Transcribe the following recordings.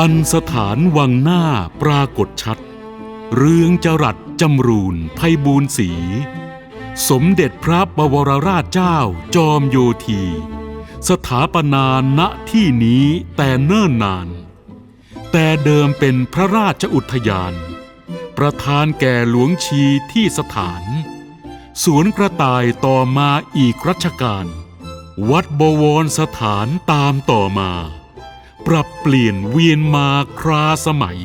อันสถานวังหน้าปรากฏชัด เรืองจรัสจำรูนไพบูลย์ศรีสมเด็จพระบวรราชเจ้าจอมโยธี สถาปนาณที่นี้แต่เนิ่นนาน แต่เดิมเป็นพระราชอุทยาน ประธานแก่หลวงชีที่สถานสวนกระต่ายต่อมาอีกรัชกาลวัดบวรสถานตามต่อมา ปรับเปลี่ยนเวียนมาคราสมัย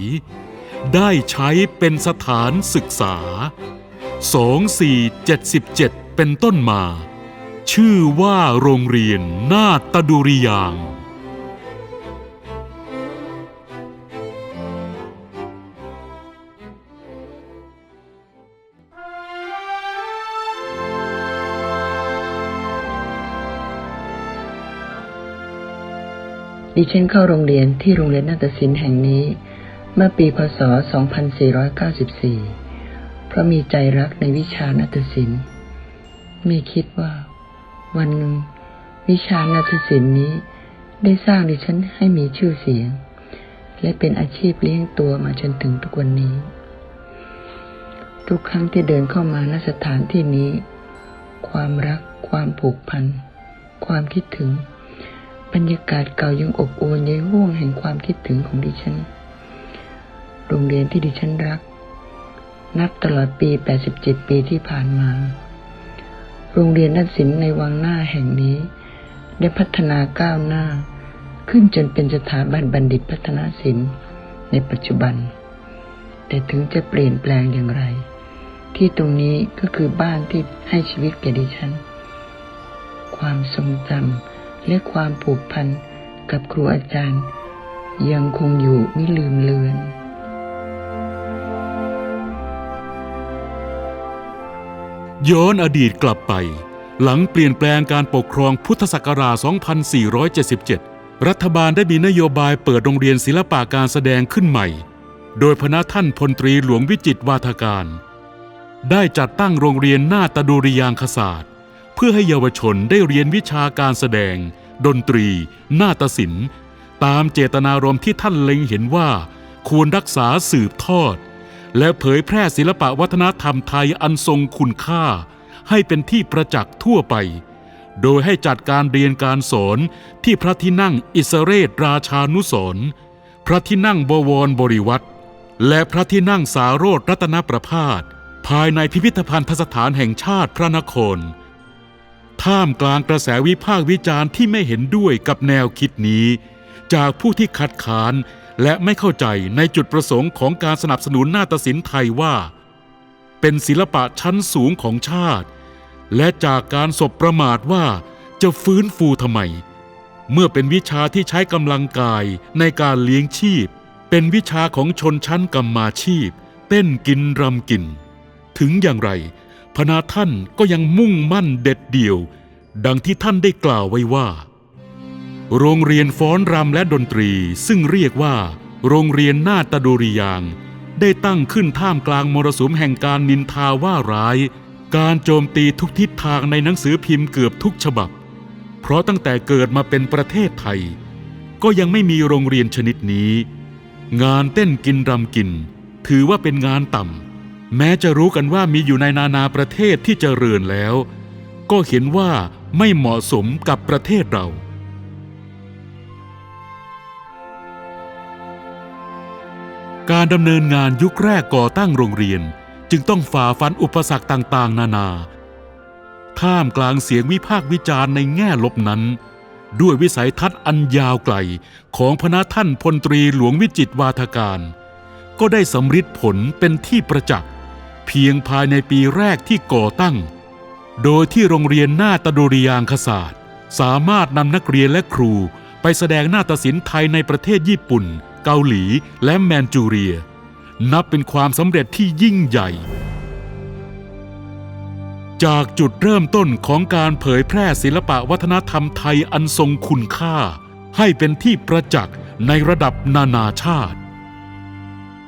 ได้ใช้เป็นสถานศึกษา 2477 เป็นต้นมา ชื่อว่าโรงเรียนนาตดุริยาง ดิฉันเข้าโรงเรียนที่โรงเรียนนาฏศิลป์แห่งนี้ เมื่อปีพศ 2494 เพราะมีใจรักในวิชานาฏศิลป์ ไม่คิดว่า วันหนึ่งวิชานาฏศิลป์นี้ ได้สร้างดิฉันให้มีชื่อเสียง และเป็นอาชีพเลี้ยงตัวมาจนถึงทุกวันนี้ ทุกครั้งที่เดินเข้ามาณสถานที่นี้ ความรัก ความผูกพัน ความคิดถึง บรรยากาศเก่ายังอบอวลในห่วงแห่งความคิดถึงของดิฉัน โรงเรียนที่ดิฉันรัก นับตลอดปี 87 ปีที่ผ่านมา โรงเรียนนักศิลป์ในวังหน้าแห่งนี้ ได้พัฒนาก้าวหน้า ขึ้นจนเป็นสถาบันบัณฑิตพัฒนาศิลป์ในปัจจุบัน แต่ถึงจะเปลี่ยนแปลงอย่างไร ที่ตรงนี้ก็คือบ้านที่ให้ชีวิตแก่ดิฉัน ความทรงจำ และความผูกพันกับครูอาจารย์ ยังคงอยู่ไม่ลืมเลือนย้อนอดีตกลับไป หลังเปลี่ยนแปลงการปกครองพุทธศักราช 2477 รัฐบาลได้มีนโยบายเปิดโรงเรียนศิลปะการแสดงขึ้นใหม่ โดยพระท่านพลตรีหลวงวิจิตวาทการ ได้จัดตั้งโรงเรียนหน้าตดุริยางคศาสตร์ พื่อให้เยาวชนได้เรียนวิชาการแสดง ดนตรี นาฏศิลป์ ตามเจตนารมณ์ที่ท่านเล็งเห็นว่า ควรรักษาสืบทอด และเผยแพร่ศิลปะวัฒนธรรมไทยอันทรงคุณค่า ให้เป็นที่ประจักษ์ทั่วไป โดยให้จัดการเรียนการสอนที่พระที่นั่งอิสเรศราชานุสรพระที่นั่งบวรบริวัตรและพระที่นั่งสาโรธรัตนประพาสภายในพิพิธภัณฑสถานแห่งชาติพระนคร ท่ามกลางกระแสวิพากษ์วิจารณ์ที่ไม่เห็นด้วยกับแนวคิดนี้ จากผู้ที่คัดค้านและไม่เข้าใจในจุดประสงค์ของการสนับสนุนนาฏศิลป์ไทยว่า เป็นศิลปะชั้นสูงของชาติ และจากการสบประมาทว่าจะฟื้นฟูทำไม เมื่อเป็นวิชาที่ใช้กำลังกายในการเลี้ยงชีพ เป็นวิชาของชนชั้นกรรมาชีพ เต้นกินรำกิน ถึงอย่างไร พนาท่านก็ยังมุ่งมั่นเด็ดเดี่ยว ดังที่ท่านได้กล่าวไว้ว่า โรงเรียนฟ้อนรำและดนตรีซึ่งเรียกว่า โรงเรียนนาตดุริยาง ได้ตั้งขึ้นท่ามกลางมรสุมแห่งการนินทาว่าร้าย การโจมตีทุกทิศทางในหนังสือพิมพ์เกือบทุกฉบับ เพราะตั้งแต่เกิดมาเป็นประเทศไทย ก็ยังไม่มีโรงเรียนชนิดนี้ งานเต้นกินรำกิน ถือว่าเป็นงานต่ำ แม้จะรู้กันว่ามีอยู่ในนานาประเทศที่เจริญแล้ว ก็เห็นว่าไม่เหมาะสมกับประเทศเรา การดำเนินงานยุคแรกก่อตั้งโรงเรียน จึงต้องฝ่าฟันอุปสรรคต่างๆ นานา ท่ามกลางเสียงวิพากษ์วิจารณ์ในแง่ลบนั้น ด้วยวิสัยทัศน์อันยาวไกลของพระท่านพลตรีหลวงวิจิตวาทการก็ได้สำฤทธิ์ผลเป็นที่ประจักษ์ เพียงภายในปีแรกที่ก่อตั้ง โดยที่โรงเรียนหน้าตดุริยางคศาสตร์ สามารถนำนักเรียนและครูไปแสดงหน้าฏศิลป์ไทยในประเทศญี่ปุ่น เกาหลีและแมนจูเรีย นับเป็นความสำเร็จที่ยิ่งใหญ่ จากจุดเริ่มต้นของการเผยแพร่ศิลปะวัฒนธรรมไทยอันทรงคุณค่า ให้เป็นที่ประจักษ์ในระดับนานาชาติ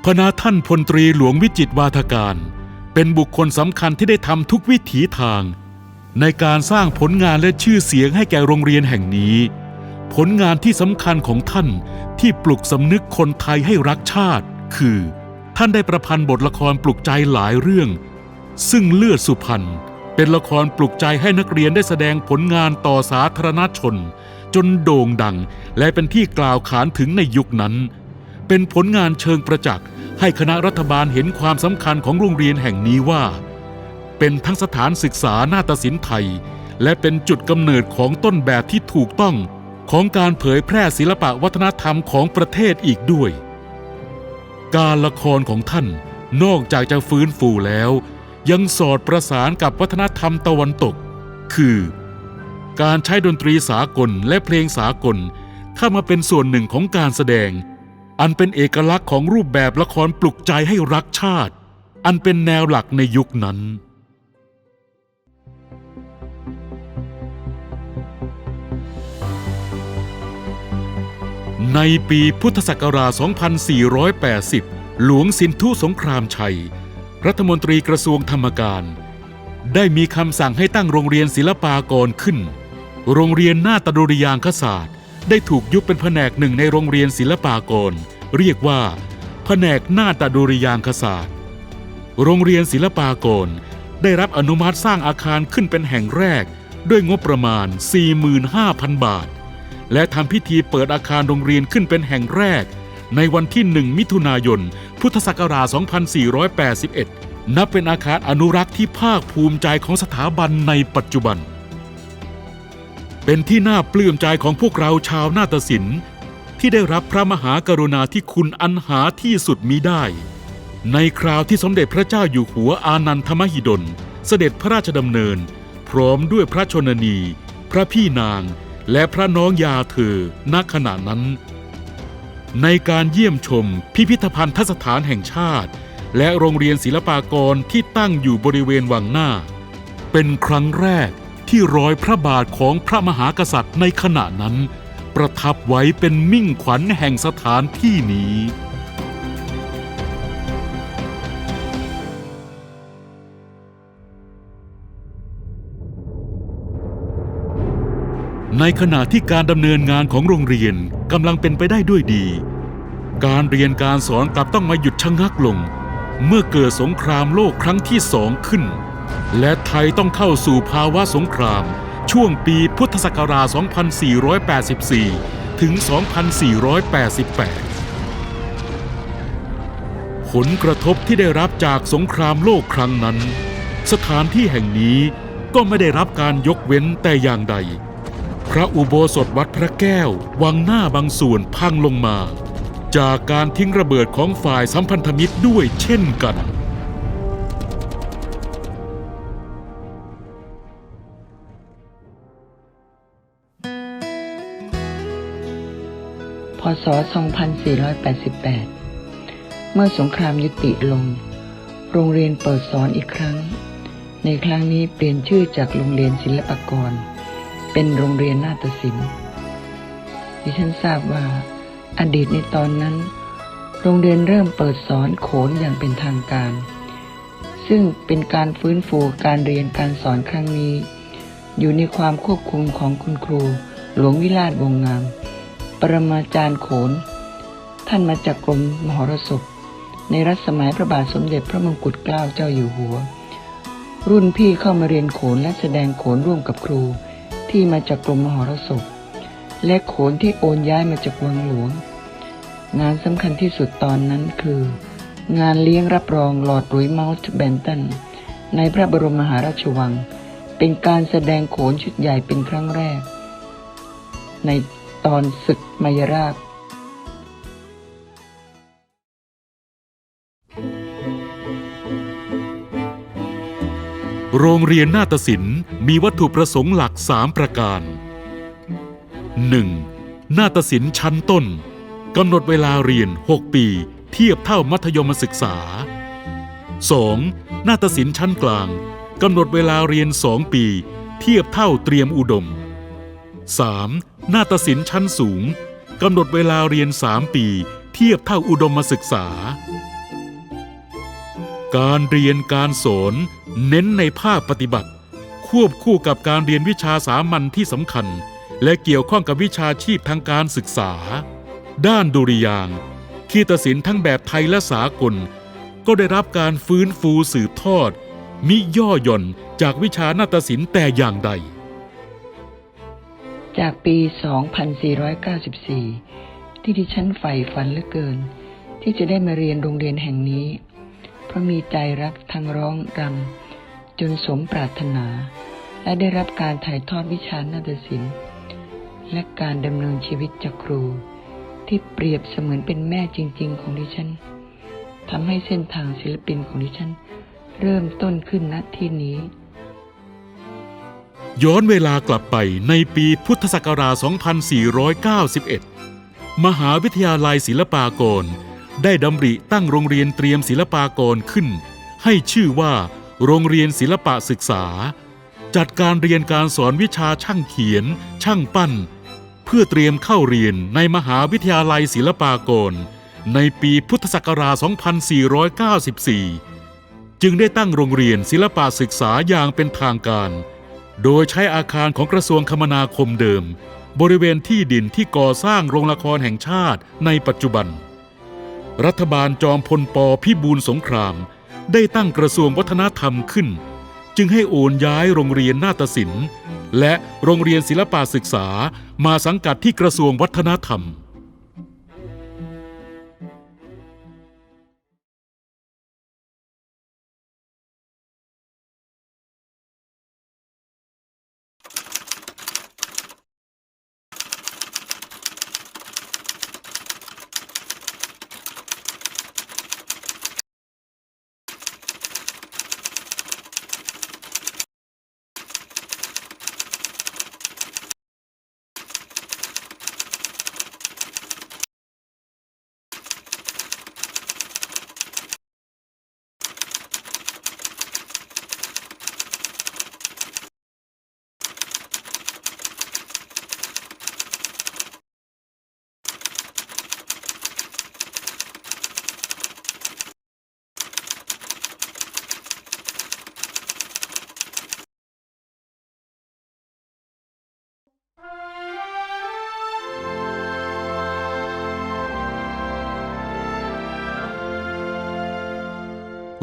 พนาท่านพลตรีหลวงวิจิตรวาทการ เป็นบุคคลสำคัญที่ได้ทำทุกวิถีทาง ในการสร้างผลงานและชื่อเสียงให้แก่โรงเรียนแห่งนี้ ผลงานที่สำคัญของท่านที่ปลุกสำนึกคนไทยให้รักชาติ คือ ท่านได้ประพันธ์บทละครปลุกใจหลายเรื่อง ซึ่งเลือดสุพรรณเป็นละครปลุกใจให้นักเรียนได้แสดงผลงานต่อสาธารณชน จนโด่งดัง และเป็นที่กล่าวขานถึงในยุคนั้น เป็นผลงานเชิงประจักษ์ ให้คณะรัฐบาลเห็นความสำคัญของโรงเรียนแห่งนี้ว่า เป็นทั้งสถานศึกษานาฏศิลป์ไทย และเป็นจุดกำเนิดของต้นแบบที่ถูกต้องของการเผยแพร่ศิลปะวัฒนธรรมของประเทศอีกด้วย การละครของท่านนอกจากจะฟื้นฟูแล้ว ยังสอดประสานกับวัฒนธรรมตะวันตก คือ การใช้ดนตรีสากลและเพลงสากลเข้ามาเป็นส่วนหนึ่งของการแสดง อันเป็นเอกลักษณ์ของรูปแบบละครปลุกใจให้รักชาติ อันเป็นแนวหลักในยุคนั้น ในปีพุทธศักราช 2480 หลวงสินธุสงครามชัย รัฐมนตรีกระทรวงธรรมการ ได้มีคำสั่งให้ตั้งโรงเรียนศิลปากรขึ้น โรงเรียนหน้าฏดุริยางคศาสตร์ได้ถูกยุบเป็นแผนกหนึ่งในโรงเรียนศิลปากร เรียกว่า แผนกหน้าฏดุริยางคศาสตร์ โรงเรียนศิลปากรได้รับอนุมัติสร้างอาคารขึ้นเป็นแห่งแรก ด้วยงบประมาณ 45,000 บาท และทำพิธีเปิดอาคารโรงเรียนขึ้นเป็นแห่งแรก ในวันที่ 1 มิถุนายน พุทธศักราช 2481 นับเป็นอาคารอนุรักษ์ที่ภาคภูมิใจของสถาบันในปัจจุบัน เป็นที่น่าปลื้มใจของพวกเราชาวนาฏศิลป์ ที่ได้รับพระมหากรุณาธิคุณอันหาที่สุดมิได้ ในคราวที่สมเด็จพระเจ้าอยู่หัวอานันทมหิดล เสด็จพระราชดำเนิน พร้อมด้วยพระชนนี พระพี่นาง และพระน้องยาเธอณขณะนั้น ในการเยี่ยมชมพิพิธภัณฑสถานแห่งชาติ และโรงเรียนศิลปากรที่ตั้งอยู่บริเวณวังหน้า เป็นครั้งแรกที่รอยพระบาทของพระมหากษัตริย์ในขณะนั้น ประทับไว้เป็นมิ่งขวัญแห่งสถานที่นี้ ในขณะที่การดำเนินงานของโรงเรียนกำลังเป็นไปได้ด้วยดี การเรียนการสอนกลับต้องมาหยุดชะงักลง เมื่อเกิดสงครามโลกครั้งที่สองขึ้น และไทยต้องเข้าสู่ภาวะสงคราม ช่วงปีพุทธศักราช 2484 ถึง 2488 ผลกระทบที่ได้รับจากสงครามโลกครั้งนั้น สถานที่แห่งนี้ก็ไม่ได้รับการยกเว้นแต่อย่างใด พระอุโบสถวัดพระแก้ว วังหน้าบางส่วนพังลงมา จากการทิ้งระเบิดของฝ่ายสัมพันธมิตรด้วยเช่นกัน ศ 2488 เมื่อสงครามยุติลง โรงเรียนเปิดสอนอีกครั้ง ในครั้งนี้เปลี่ยนชื่อจากโรงเรียนศิลปากร เป็นโรงเรียนนาฏศิลป์ ดิฉันทราบว่า อดีตในตอนนั้น โรงเรียนเริ่มเปิดสอนโขนอย่างเป็นทางการ ซึ่งเป็นการฟื้นฟูการเรียนการสอนครั้งนี้ อยู่ในความควบคุมของคุณครูหลวงวิลาศวงงาม ปรมาจารย์โขน ท่านมาจากกรมมหรสพ ในรัชสมัยพระบาทสมเด็จพระมงกุฎเกล้าเจ้าอยู่หัว รุ่นพี่เข้ามาเรียนโขนและแสดงโขนร่วมกับครูที่มาจากกรมมหรสพ และโขนที่โอนย้ายมาจากวังหลวง งานสำคัญที่สุดตอนนั้นคือ งานเลี้ยงรับรองหลอดรุยเมาส์แบนตันในพระบรมมหาราชวัง เป็นการแสดงโขนชุดใหญ่เป็นครั้งแรก ใน ตอนศึกมายราบโรงเรียนนาฏศิลป์มีวัตถุประสงค์หลัก3ประการ 1. นาฏศิลป์ชั้นต้นกำหนดเวลาเรียน 6 ปี เทียบเท่ามัธยมศึกษา 2. นาฏศิลป์ชั้นกลางกำหนดเวลาเรียน 2 ปี เทียบเท่าเตรียมอุดม 3. นาฏศิลป์ชั้นสูง กำหนดเวลาเรียน 3 ปี เทียบเท่าอุดมศึกษา การเรียนการสอนเน้นในภาคปฏิบัติ ควบคู่กับการเรียนวิชาสามัญที่สำคัญ และเกี่ยวข้องกับวิชาชีพทางการศึกษา ด้านดุริยางคีตศิลป์ทั้งแบบไทยและสากล ก็ได้รับการฟื้นฟูสืบทอด มิย่อหย่อนจากวิชานาฏศิลป์แต่อย่างใด จากปี 2494 ที่ดิฉันใฝ่ฝันเหลือเกิน ที่จะได้มาเรียนโรงเรียนแห่งนี้ เพราะมีใจรักทั้งร้องรำจนสมปรารถนา และได้รับการถ่ายทอดวิชานาฏศิลป์ และการดำเนินชีวิตจากครู ที่เปรียบเสมือนเป็นแม่จริง ๆ ของดิฉันทำให้เส้นทางศิลปินของดิฉัน เริ่มต้นขึ้นณที่นี้ ย้อนเวลากลับไปในปีพุทธศักราช 2491 มหาวิทยาลัยศิลปากร ได้ดำริตั้งโรงเรียนเตรียมศิลปากรขึ้น ให้ชื่อว่า โรงเรียนศิลปะศึกษา จัดการเรียนการสอนวิชาช่างเขียน ช่างปั้น เพื่อเตรียมเข้าเรียนในมหาวิทยาลัยศิลปากร ในปีพุทธศักราช 2494 จึงได้ตั้งโรงเรียนศิลปะศึกษาอย่างเป็นทางการ โดยใช้อาคารของกระทรวงคมนาคมเดิม บริเวณที่ดินที่ก่อสร้างโรงละครแห่งชาติในปัจจุบัน รัฐบาลจอมพลปพิบูลสงคราม ได้ตั้งกระทรวงวัฒนธรรมขึ้น จึงให้โอนย้ายโรงเรียนนาฏศิลป์ และโรงเรียนศิลปะศึกษามาสังกัดที่กระทรวงวัฒนธรรม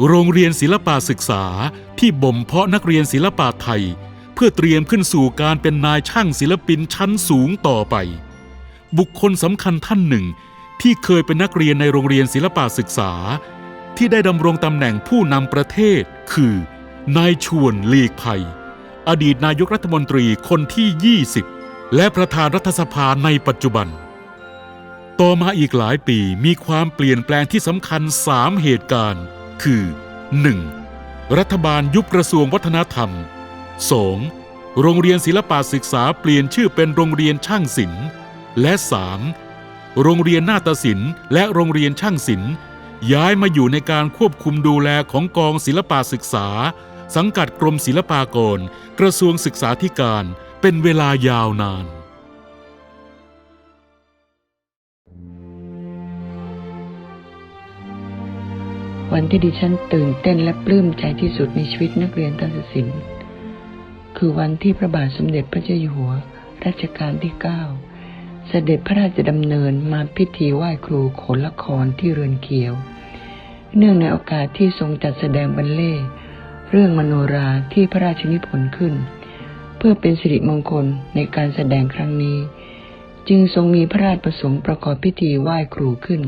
โรงเรียนศิลปะศึกษาที่บ่มเพาะนักเรียนศิลปะไทย เพื่อเตรียมขึ้นสู่การเป็นนายช่างศิลปินชั้นสูงต่อไป บุคคลสำคัญท่านหนึ่ง ที่เคยเป็นนักเรียนในโรงเรียนศิลปะศึกษา ที่ได้ดำรงตำแหน่งผู้นำประเทศ คือนายชวนลีกภัย อดีตนายกรัฐมนตรีคนที่ 20 และประธานรัฐสภาในปัจจุบัน ต่อมาอีกหลายปีมีความเปลี่ยนแปลงที่สำคัญ 3 เหตุการณ์ คือ 1. รัฐบาลยุบกระทรวงวัฒนธรรม 2. โรงเรียนศิลปะศึกษาเปลี่ยนชื่อเป็นโรงเรียนช่างศิลป์ และ 3. โรงเรียนนาฏศิลป์และโรงเรียนช่างศิลป์ย้ายมาอยู่ในการควบคุมดูแลของกองศิลปะศึกษา สังกัดกรมศิลปากร กระทรวงศึกษาธิการ เป็นเวลายาวนาน วันที่ดิฉันตื่นเต้นและปลื้มใจที่สุดในชีวิตนักเรียนตัศศิลป์คือวันที่พระบาทสมเด็จพระเจ้าอยู่หัว รัชกาลที่เก้าเสด็จพระราชดำเนินมาพิธีไหว้ครูโขนละครที่เรือนเขียว เนื่องในโอกาสที่ทรงจัดแสดงบัลเล่เรื่องมโนราที่พระราชนิพนธ์ขึ้น เพื่อเป็นสิริมงคลในการแสดงครั้งนี้ จึงทรงมีพระราชประสงค์ประกอบพิธีไหว้ครูขึ้น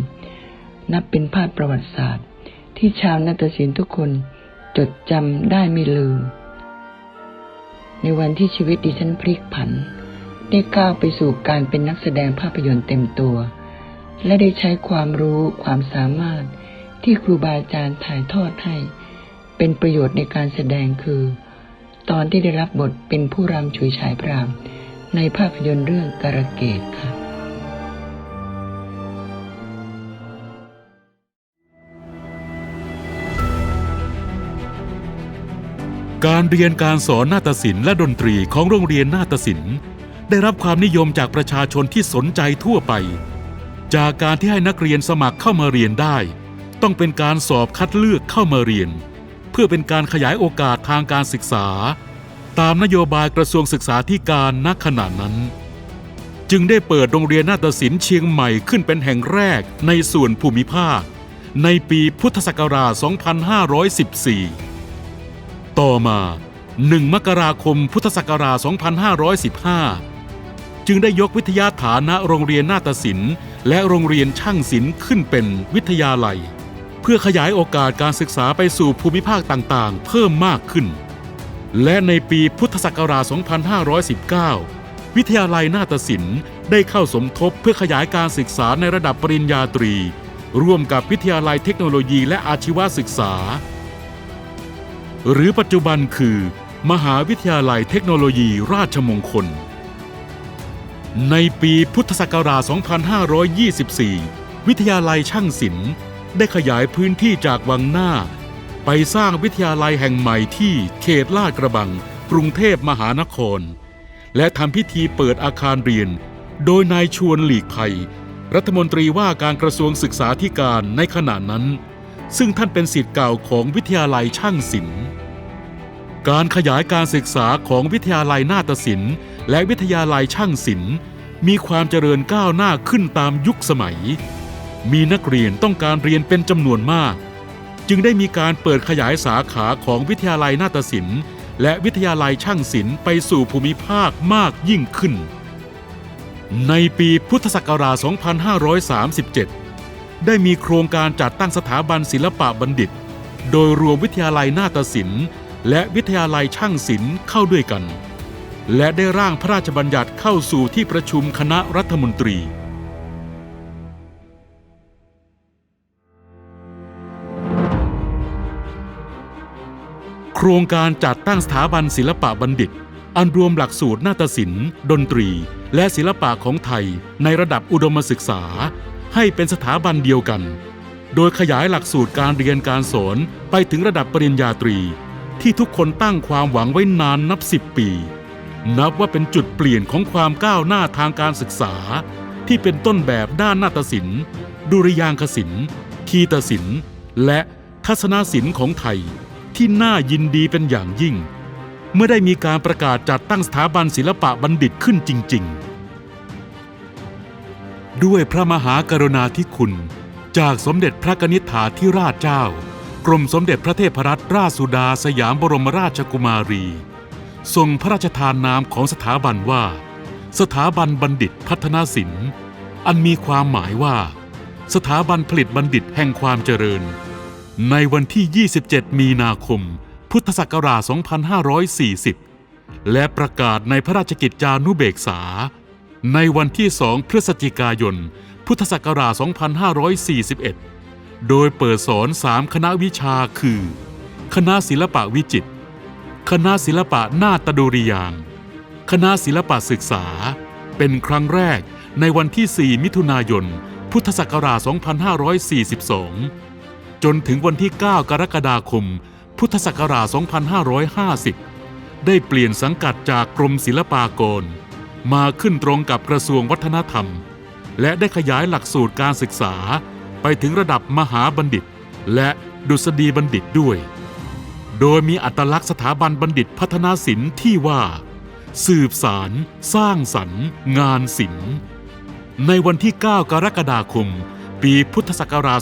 นับเป็นภาพประวัติศาสตร์ ที่ชาวนาฏศิลป์ทุกคนจดจำได้ไม่ลืม ในวันที่ชีวิตดิฉันพลิกผัน ได้ก้าวไปสู่การเป็นนักแสดงภาพยนตร์เต็มตัว และได้ใช้ความรู้ความสามารถที่ครูบาอาจารย์ถ่ายทอดให้ เป็นประโยชน์ในการแสดงคือ ตอนที่ได้รับบทเป็นผู้รำฉุยฉายพรามในภาพยนตร์เรื่องการะเกดค่ะ การเรียนการสอนนาฏศิลป์และดนตรีของโรงเรียนนาฏศิลป์ได้รับความนิยมจากประชาชนที่สนใจทั่วไป จากการที่ให้นักเรียนสมัครเข้ามาเรียนได้ ต้องเป็นการสอบคัดเลือกเข้ามาเรียน เพื่อเป็นการขยายโอกาสทางการศึกษา ตามนโยบายกระทรวงศึกษาธิการณขณะนั้น จึงได้เปิดโรงเรียนนาฏศิลป์เชียงใหม่ขึ้นเป็นแห่งแรกในส่วนภูมิภาค ในปีพุทธศักราช 2514 ต่อมา 1 มกราคมพุทธศักราช 2515 จึงได้ยกวิทยาฐานะโรงเรียนนาฏศิลป์ และโรงเรียนช่างศิลป์ขึ้นเป็นวิทยาลัย เพื่อขยายโอกาสการศึกษาไปสู่ภูมิภาคต่างๆ เพิ่มมากขึ้น และในปีพุทธศักราช 2519 วิทยาลัยนาฏศิลป์ได้เข้าสมทบเพื่อขยายการศึกษาในระดับปริญญาตรี ร่วมกับวิทยาลัยเทคโนโลยีและอาชีวศึกษา หรือปัจจุบันคือ มหาวิทยาลัยเทคโนโลยีราชมงคล ในปีพุทธศักราช 2524 วิทยาลัยช่างศิลป์ได้ขยายพื้นที่จากวังหน้า ไปสร้างวิทยาลัยแห่งใหม่ที่เขตลาดกระบัง กรุงเทพมหานคร และทำพิธีเปิดอาคารเรียน โดยนายชวนหลีกภัย รัฐมนตรีว่าการกระทรวงศึกษาธิการในขณะนั้น ซึ่งท่านเป็นศิษย์เก่าของวิทยาลัยช่างศิลป์ การขยายการศึกษาของวิทยาลัยนาฏศิลป์และวิทยาลัยช่างศิลป์ มีความเจริญก้าวหน้าขึ้นตามยุคสมัย มีนักเรียนต้องการเรียนเป็นจำนวนมาก จึงได้มีการเปิดขยายสาขาของวิทยาลัยนาฏศิลป์ และวิทยาลัยช่างศิลป์ไปสู่ภูมิภาคมากยิ่งขึ้น ในปีพุทธศักราช 2537 ได้มีโครงการจัดตั้งสถาบันศิลปะบัณฑิต โดยรวมวิทยาลัยนาฏศิลป์ และวิทยาลัยช่างศิลป์เข้าด้วยกัน และได้ร่างพระราชบัญญัติเข้าสู่ที่ประชุมคณะรัฐมนตรีโครงการจัดตั้งสถาบันศิลปะบัณฑิต อันรวมหลักสูตรนาฏศิลป์ ดนตรี และศิลปะของไทยในระดับอุดมศึกษา ให้เป็นสถาบันเดียวกัน โดยขยายหลักสูตรการเรียนการสอนไปถึงระดับปริญญาตรี ที่ทุกคนตั้งความหวังไว้นานนับสิบปี นับว่าเป็นจุดเปลี่ยนของความก้าวหน้าทางการศึกษา ที่เป็นต้นแบบด้านนาฏศิลป์ ดุริยางคศิลป์คีตศิลป์ และทัศนศิลป์ของไทยที่น่ายินดีเป็นอย่างยิ่ง เมื่อได้มีการประกาศจัดตั้งสถาบันศิลปะบัณฑิตขึ้นจริง ๆ ด้วยพระมหากรุณาธิคุณ จากสมเด็จพระกนิษฐาธิราชเจ้า กรมสมเด็จพระเทพรัตนราชสุดาสยามบรมราชกุมารี ทรงพระราชทานนามของสถาบันว่า สถาบันบัณฑิตพัฒนาศิลป์ อันมีความหมายว่า สถาบันผลิตบัณฑิตแห่งความเจริญ ในวันที่ 27 มีนาคม พุทธศักราช 2540 และประกาศในพระราชกิจจานุเบกษา ในวันที่ 2 พฤศจิกายน พุทธศักราช 2541 โดยเปิดสอน 3 คณะวิชาคือ คณะศิลปะวิจิตร คณะศิลปะนาฏดุริยางค์คณะศิลปะศึกษา เป็นครั้งแรกในวันที่ 4 มิถุนายน พุทธศักราช 2542 จนถึงวันที่ 9 กรกฎาคม พุทธศักราช 2550 ได้เปลี่ยนสังกัดจากกรมศิลปากร มาขึ้นตรงกับกระทรวงวัฒนธรรม และได้ขยายหลักสูตรการศึกษาไปถึงระดับมหาบัณฑิต และดุษฎีบัณฑิตด้วย โดยมีอัตลักษณ์สถาบันบัณฑิตพัฒนาศิลป์ที่ว่า สืบสาร สร้างสรรค์ งานศิลป์ ในวันที่ 9 กรกฎาคม ปีพุทธศักราช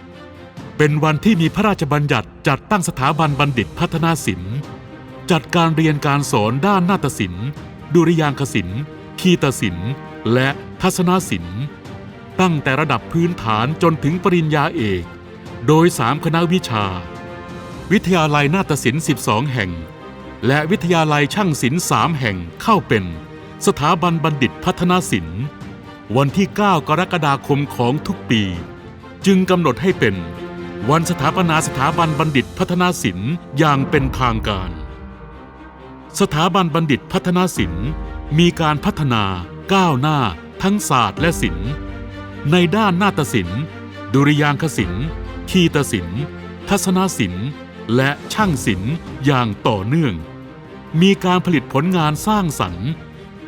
2550 เป็นวันที่มีพระราชบัญญัติจัดตั้งสถาบันบัณฑิตพัฒนาศิลป์จัดการเรียนการสอนด้านนาฏศิลป์ ดุริยางคศิลป์คีตศิลป์และทัศนศิลป์ ตั้งแต่ระดับพื้นฐานจนถึงปริญญาเอก โดย3คณะวิชา วิทยาลัยนาฏศิลป์ 12 แห่ง และวิทยาลัยช่างศิลป์3แห่งเข้าเป็น สถาบันบัณฑิตพัฒนาศิลป์ วันที่ 9 กรกฎาคมของทุกปี จึงกำหนดให้เป็น วันสถาปนาสถาบันบัณฑิตพัฒนาศิลป์อย่างเป็นทางการ สถาบันบัณฑิตพัฒนาศิลป์ มีการพัฒนาก้าวหน้า ทั้งศาสตร์และศิลป์ ในด้านนาฏศิลป์ ดุริยางคศิลป์ คีตศิลป์ ทัศนศิลป์ และช่างศิลป์อย่างต่อเนื่อง มีการผลิตผลงานสร้างสรรค์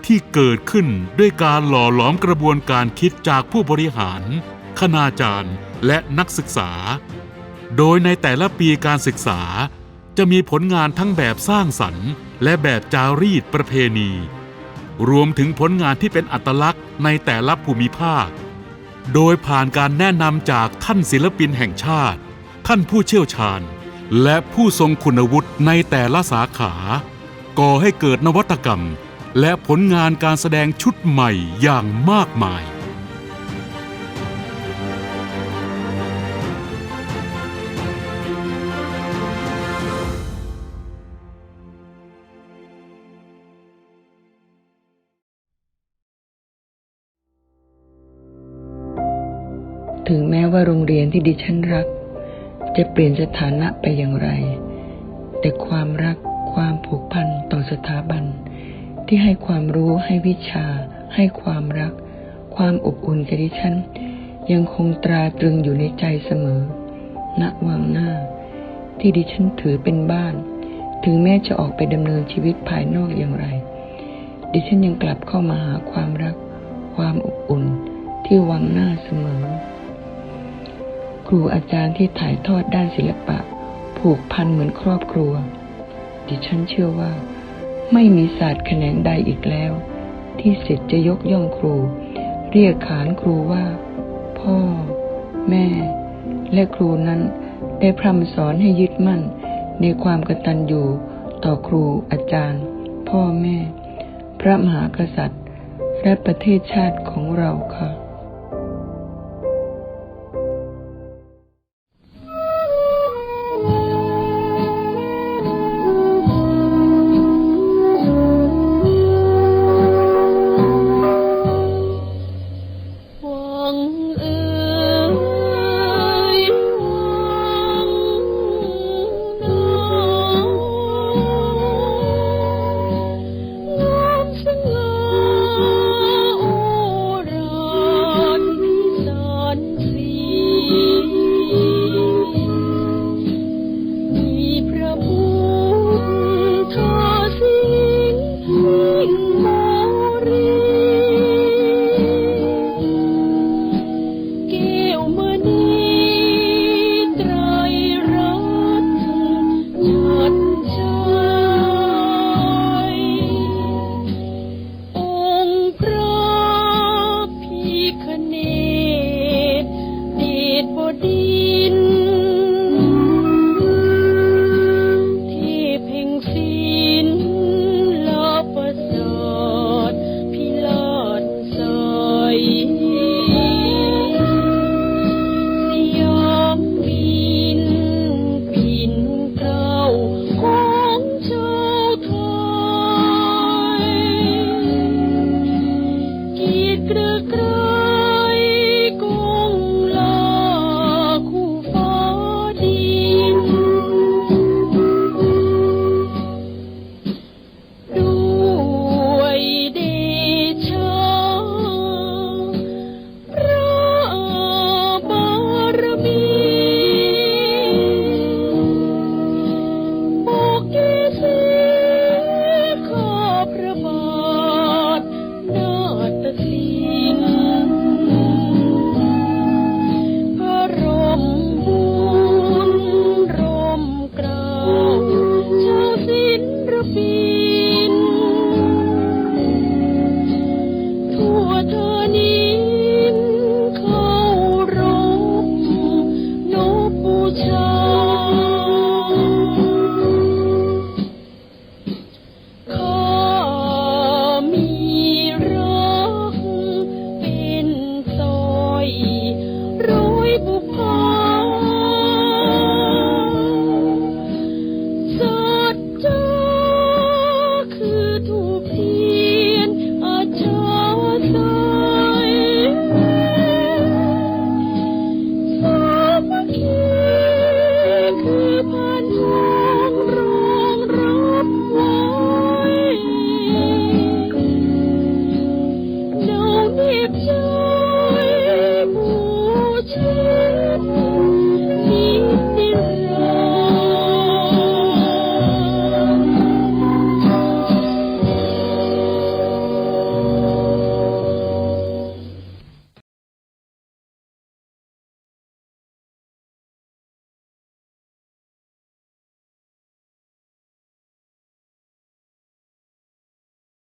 ที่เกิดขึ้นด้วยการหล่อหลอมกระบวนการคิดจากผู้บริหาร คณาจารย์ และนักศึกษา โดยในแต่ละปีการศึกษา จะมีผลงานทั้งแบบสร้างสรรค์และแบบจารีตประเพณี รวมถึงผลงานที่เป็นอัตลักษณ์ในแต่ละภูมิภาค โดยผ่านการแนะนำจากท่านศิลปินแห่งชาติ ท่านผู้เชี่ยวชาญ และผู้ทรงคุณวุฒิในแต่ละสาขา ก่อให้เกิดนวัตกรรม และผลงานการแสดงชุดใหม่อย่างมากมาย ว่าโรงเรียนที่ดิฉันรัก จะเปลี่ยนสถานะไปอย่างไร แต่ความรักความผูกพันต่อสถาบัน ที่ให้ความรู้ให้วิชา ให้ความรัก ความอบอุ่นแก่ดิฉัน ยังคงตราตรึงอยู่ในใจเสมอ ณวังหน้า ที่ดิฉันถือเป็นบ้าน ถึงแม้จะออกไปดำเนินชีวิตภายนอกอย่างไร ดิฉันยังกลับเข้ามาหาความรัก ความอบอุ่นที่วังหน้าเสมอ ครูอาจารย์ที่ถ่ายทอดด้านศิลปะ ผูกพันเหมือนครอบครัว ดิฉันเชื่อว่า ไม่มีศาสตร์แขนงใดอีกแล้ว ที่ศิษย์จะยกย่องครู เรียกขานครูว่า พ่อ แม่ และครูนั้นได้พร่ำสอนให้ยึดมั่น ในความกตัญญูต่อครูอาจารย์ พ่อแม่ พระมหากษัตริย์ และประเทศชาติของเราค่ะ